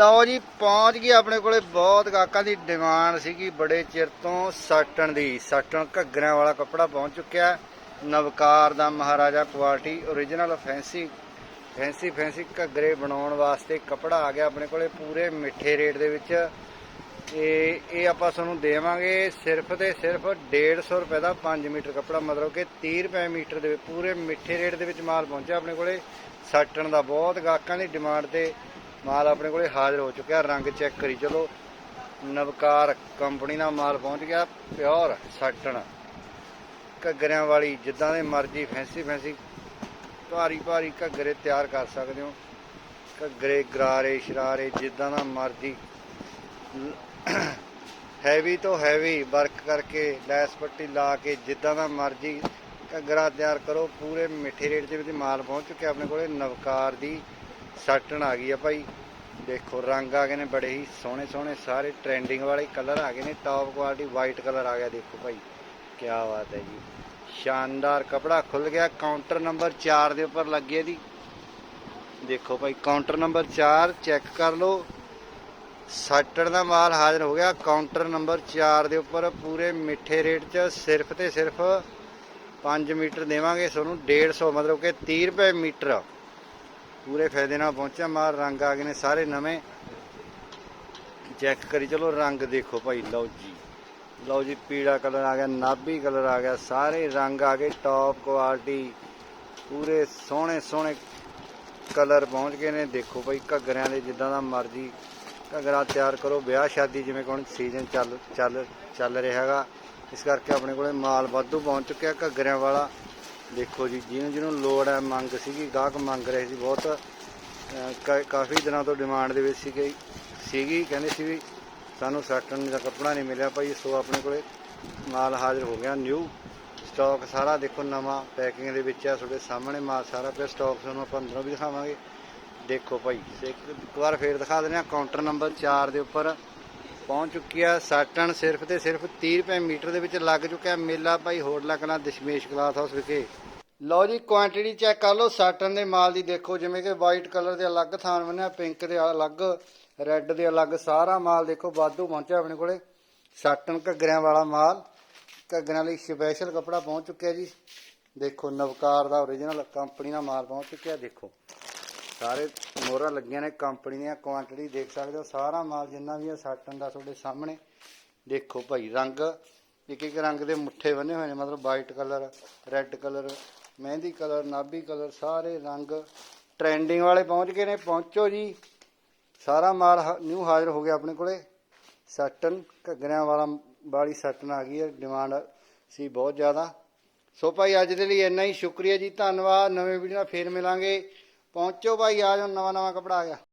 ਲਓ ਜੀ, ਪਹੁੰਚ ਗਈ ਆਪਣੇ ਕੋਲੇ ਬਹੁਤ ਗਾਹਕਾਂ ਦੀ ਡਿਮਾਂਡ ਸੀਗੀ, ਬੜੇ ਚਿਰ ਤੋਂ ਸਾਟਣ ਦੀ, ਸਾਟਣ ਘੱਗਰਿਆਂ ਵਾਲਾ ਕੱਪੜਾ ਪਹੁੰਚ ਚੁੱਕਿਆ ਨਵਕਾਰ ਦਾ Maharaja quality origignal fancy fancy fancy ਘੱਗਰੇ ਬਣਾਉਣ ਵਾਸਤੇ ਕੱਪੜਾ ਆ ਗਿਆ ਆਪਣੇ ਕੋਲੇ ਪੂਰੇ ਮਿੱਠੇ ਰੇਟ ਦੇ ਵਿੱਚ। ਇਹ ਇਹ ਆਪਾਂ ਤੁਹਾਨੂੰ ਦੇਵਾਂਗੇ ਸਿਰਫ ਤੇ ਸਿਰਫ 150 ਰੁਪਏ ਦਾ 5 ਮੀਟਰ ਕੱਪੜਾ, ਮਤਲਬ ਕਿ 30 ਰੁਪਏ ਮੀਟਰ ਦੇ ਪੂਰੇ ਮਿੱਠੇ ਰੇਟ ਦੇ ਵਿੱਚ ਮਾਲ ਪਹੁੰਚਿਆ ਆਪਣੇ ਕੋਲੇ। ਸਾਟਣ ਦਾ ਬਹੁਤ ਗਾਹਕਾਂ ਦੀ ਡਿਮਾਂਡ ਤੇ ਮਾਲ ਆਪਣੇ ਕੋਲੇ ਹਾਜ਼ਰ ਹੋ ਚੁੱਕਿਆ, ਰੰਗ ਚੈੱਕ ਕਰੀ, ਚਲੋ, ਨਵਕਾਰ ਕੰਪਨੀ ਦਾ ਮਾਲ ਪਹੁੰਚ ਗਿਆ, ਪਿਓਰ ਸਾਟਣ। ਘੱਗਰਿਆਂ ਵਾਲੀ, ਜਿੱਦਾਂ ਦੇ ਮਰਜ਼ੀ, ਫੈਂਸੀ ਫੈਂਸੀ, ਭਾਰੀ ਭਾਰੀ ਘੱਗਰੇ ਤਿਆਰ ਕਰ ਸਕਦੇ ਹੋ। ਘੱਗਰੇ, ਗਰਾਰੇ, ਸ਼ਰਾਰੇ, ਜਿੱਦਾਂ ਦਾ ਮਰਜ਼ੀ। ਹੈਵੀ ਤੋਂ ਹੈਵੀ ਵਰਕ ਕਰਕੇ, ਲੈਸ ਪੱਟੀ ਲਾ ਕੇ, ਜਿੱਦਾਂ ਦਾ ਮਰਜ਼ੀ ਘੱਗਰਾ ਤਿਆਰ ਕਰੋ। ਪੂਰੇ ਮਿੱਠੇ ਰੇਟ ਦੇ ਵਿੱਚ ਮਾਲ ਪਹੁੰਚ ਚੁੱਕਿਆ ਆਪਣੇ ਕੋਲੇ ਨਵਕਾਰ ਦੀ। ਸਾਟਣ ਆ ਗਈ ਆ ਭਾਈ। ਦੇਖੋ, ਰੰਗ ਆ ਗਏ ਨੇ ਬੜੇ ਹੀ, ਸੋਹਣੇ ਸੋਹਣੇ ਸਾਰੇ ਟ੍ਰੈਂਡਿੰਗ ਵਾਲੇ ਕਲਰ ਆ ਗਏ ਨੇ ਟੌਪ ਕੁਆਲਿਟੀ ਵਾਈਟ ਕਲਰ ਆ ਗਿਆ, ਦੇਖੋ ਭਾਈ। ਕੀ ਬਾਤ ਹੈ ਜੀ। ਸ਼ਾਨਦਾਰ ਕਪੜਾ ਖੁੱਲ ਗਿਆ ਕਾਊਂਟਰ ਨੰਬਰ 4 ਦੇ ਉੱਪਰ ਲੱਗੀ ਹੈ ਦੀ ਦੇਖੋ ਭਾਈ ਕਾਊਂਟਰ ਨੰਬਰ 4 ਚੈੱਕ ਕਰ ਲਓ। ਸਾਟਣ ਦਾ ਮਾਲ ਹਾਜ਼ਰ ਹੋ ਗਿਆ ਕਾਊਂਟਰ ਨੰਬਰ 4 ਦੇ ਉੱਪਰ, ਪੂਰੇ ਮਿੱਠੇ ਰੇਟ 'ਚ ਸਿਰਫ ਤੇ ਸਿਰਫ 5 ਮੀਟਰ ਦੇਵਾਂਗੇ ਤੁਹਾਨੂੰ 150 ਮਤਲਬ ਕਿ 30 ਰੁਪਏ ਮੀਟਰ। ਪੂਰੇ ਫਾਇਦੇ ਨਾਲ ਪਹੁੰਚਿਆ। ਮਾਲ ਰੰਗ ਆ ਗਏ ਨੇ ਸਾਰੇ ਨਵੇਂ। ਚੈੱਕ ਕਰੀ, ਚਲੋ ਰੰਗ ਦੇਖੋ ਭਾਈ, ਲਓ ਜੀ। ਲਓ ਜੀ, ਪੀਲਾ ਕਲਰ ਆ ਗਿਆ, ਨਾਭੀ ਕਲਰ ਆ ਗਿਆ, ਸਾਰੇ ਰੰਗ ਆ ਗਏ ਟੌਪ ਕੁਆਲਿਟੀ ਪੂਰੇ ਸੋਹਣੇ ਸੋਹਣੇ ਕਲਰ ਪਹੁੰਚ ਗਏ ਨੇ। ਦੇਖੋ ਭਾਈ, ਘੱਗਰਿਆਂ ਦੇ ਜਿੱਦਾਂ ਦਾ ਮਰਜ਼ੀ ਘੱਗਰਾ ਤਿਆਰ ਕਰੋ। ਵਿਆਹ ਸ਼ਾਦੀ ਜਿਵੇਂ ਕਿ ਹੁਣ ਸੀਜ਼ਨ ਚੱਲ ਚੱਲ ਚੱਲ ਰਿਹਾ ਹੈਗਾ। ਇਸ ਕਰਕੇ ਆਪਣੇ ਕੋਲੇ ਮਾਲ ਵਾਧੂ ਪਹੁੰਚ ਚੁੱਕਿਆ ਘੱਗਰਿਆਂ ਵਾਲਾ। ਦੇਖੋ ਜੀ ਜਿਹਨੂੰ ਜਿਹਨੂੰ ਲੋੜ ਹੈ ਮੰਗ ਸੀਗੀ ਗਾਹਕ ਮੰਗ ਰਹੇ ਸੀ ਬਹੁਤ। ਅਹ, ਕਾਫੀ ਦਿਨਾਂ ਤੋਂ ਡਿਮਾਂਡ ਦੇ ਵਿੱਚ ਸੀਗੀ ਸੀਗੀ ਕਹਿੰਦੇ ਸੀ ਵੀ ਸਾਨੂੰ ਸਾਟਨ ਦਾ ਕੱਪੜਾ ਨਹੀਂ ਮਿਲਿਆ ਭਾਈ ਸੋ ਆਪਣੇ ਕੋਲੇ ਮਾਲ ਹਾਜ਼ਰ ਹੋ ਗਿਆ ਨਿਊ ਸਟਾਕ ਸਾਰਾ ਦੇਖੋ ਨਵਾਂ ਪੈਕਿੰਗ ਦੇ ਵਿੱਚ ਆ ਤੁਹਾਡੇ ਸਾਹਮਣੇ ਮਾਲ ਸਾਰਾ ਪਿਆ ਸਟਾਕ ਤੁਹਾਨੂੰ ਆਪਾਂ ਅੰਦਰੋਂ ਵੀ ਦਿਖਾਵਾਂਗੇ। ਦੇਖੋ ਭਾਈ ਇੱਕ ਇੱਕ ਵਾਰ ਫੇਰ ਦਿਖਾ ਦਿੰਦੇ ਆ ਕਾਊਂਟਰ ਨੰਬਰ 4 ਦੇ ਉੱਪਰ। ਪਹੁੰਚ ਚੁੱਕੀ ਆ ਸਾਟਣ ਸਿਰਫ ਤੇ ਸਿਰਫ 30 ਰੁਪਏ ਮੀਟਰ ਦੇ ਵਿੱਚ ਲੱਗ ਚੁੱਕਿਆ ਮੇਲਾ ਭਾਈ ਹੋਟਲਾ ਕਲਾਂ ਦਸ਼ਮੇਸ਼ ਕਲਾਸ ਹਾਊਸ ਵਿਖੇ। ਲਓ ਜੀ ਕੁਆਂਟੀਟੀ ਚੈੱਕ ਕਰ ਲਓ ਸਾਟਨ ਦੇ ਮਾਲ ਦੀ ਦੇਖੋ, ਜਿਵੇਂ ਕਿ ਵਾਈਟ ਕਲਰ ਦੇ ਅਲੱਗ ਥਾਨ ਬਣਿਆ ਪਿੰਕ ਦੇ ਅਲੱਗ ਰੈੱਡ ਦੇ ਅਲੱਗ, ਸਾਰਾ ਮਾਲ ਦੇਖੋ, ਵਾਧੂ ਪਹੁੰਚਿਆ ਆਪਣੇ ਕੋਲੇ। ਸਾਟਨ ਘੱਗਰਿਆਂ ਵਾਲਾ ਮਾਲ, ਘੱਗਰਿਆਂ ਲਈ ਸਪੈਸ਼ਲ ਕੱਪੜਾ ਪਹੁੰਚ ਚੁੱਕਿਆ ਜੀ। ਦੇਖੋ, ਨਵਕਾਰ ਦਾ origignal ਕੰਪਨੀ ਦਾ ਮਾਲ ਪਹੁੰਚ ਚੁੱਕਿਆ, ਦੇਖੋ। ਸਾਰੇ ਮੋਹਰਾਂ ਲੱਗੀਆਂ ਨੇ, ਕੰਪਨੀ ਦੀਆਂ ਕੁਆਂਟੀਟੀ ਦੇਖ ਸਕਦੇ ਹੋ, ਸਾਰਾ ਮਾਲ ਜਿੰਨਾ ਵੀ ਹੈ ਸਾਟਣ ਦਾ ਤੁਹਾਡੇ ਸਾਹਮਣੇ। ਦੇਖੋ ਭਾਈ, ਰੰਗ, ਇੱਕ ਇੱਕ ਰੰਗ ਦੇ ਮੁੱਠੇ ਬਣੇ ਹੋਏ ਨੇ, ਮਤਲਬ ਵਾਈਟ ਕਲਰ ਰੈੱਡ ਕਲਰ ਮਹਿੰਦੀ ਕਲਰ ਨਾਭੀ ਕਲਰ ਸਾਰੇ ਰੰਗ ਟ੍ਰੈਂਡਿੰਗ ਵਾਲੇ ਪਹੁੰਚ ਗਏ ਨੇ, ਪਹੁੰਚੋ ਜੀ। ਸਾਰਾ ਮਾਲ ਨਿਊ ਹਾਜ਼ਰ ਹੋ ਗਿਆ ਆਪਣੇ ਕੋਲੇ। ਸੱਟਨ ਘੱਗਰਿਆਂ ਵਾਲਾ ਵਾਲੀ ਸੱਟਨ ਆ ਗਈ ਹੈ ਡਿਮਾਂਡ ਸੀ ਬਹੁਤ ਜ਼ਿਆਦਾ। ਸੋ ਭਾਈ, ਅੱਜ ਦੇ ਲਈ ਇੰਨਾ ਹੀ ਸ਼ੁਕਰੀਆ ਜੀ, ਧੰਨਵਾਦ। ਨਵੇਂ ਵੀਡੀਓ ਨਾਲ ਫੇਰ ਮਿਲਾਂਗੇ। ਪਹੁੰਚੋ ਭਾਈ ਆ ਜਾਓ ਨਵਾਂ ਨਵਾਂ ਕਪੜਾ ਆ ਗਿਆ।